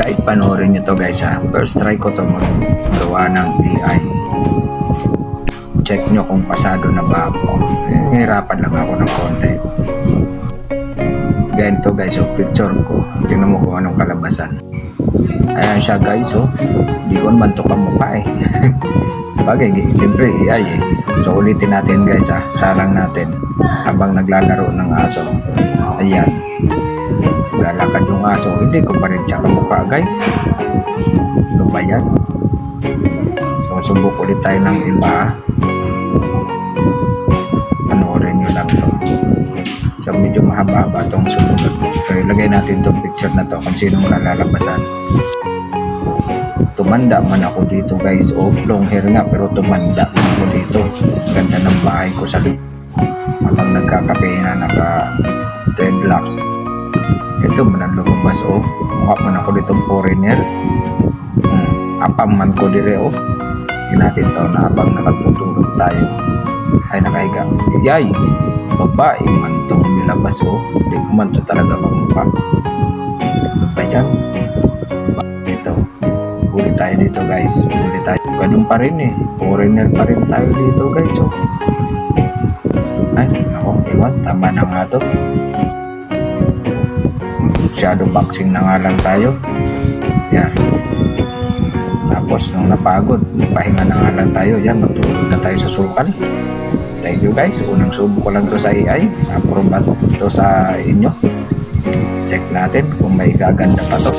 Kahit panoorin nyo to guys ha. First try ko to magawa ng AI. Check nyo kung pasado na ba ako. Eh, hirapan lang ako ng konti. Ganito guys, yung picture ko. Tingnan mo kung anong kalabasan. Ayan siya guys, oh. Hindi ko naman to kamukha eh. Bagay, siyempre AI eh. So ulitin natin guys ah. Sarang natin habang naglalaro ng aso. Ayan. Lalakad yung aso. Hindi ko pa rin siya kamukha guys. Ano ba yan? So subok ulit tayo ng iba. Panoorin nyo lang to. So medyo mahaba-haba tong sumunod. So ilagay natin tong picture na to kung sinong lalalabasan tumanda man ako dito guys oh long hair nga pero tumanda man ako dito ganda ng bahay ko sa habang nagkakape na naka dreadlocks ito man ang lumabas oh. Mukha man ako ditong foreigner. Hmm, apam man ko dire oh. Natin to na habang nakatutulog tayo. Ay nakahiga. Yay! Babae man tong nilabas oh. Hindi ko man to talaga kamukha. Ano ba yan ito huli tayo dito guys. Huli tayo. Ganun pa rin eh. Foreigner pa rin tayo dito guys oh. ay ako iwan. Tama na nga to shadow boxing na nga lang tayo. Yan. Tapos nung napagod pahinga na nga lang tayo. Yan matulog na tayo sa sukan. Thank you guys. Unang subo ko lang to sa AI approve ba to sa inyo. Check natin kung may gaganda pa to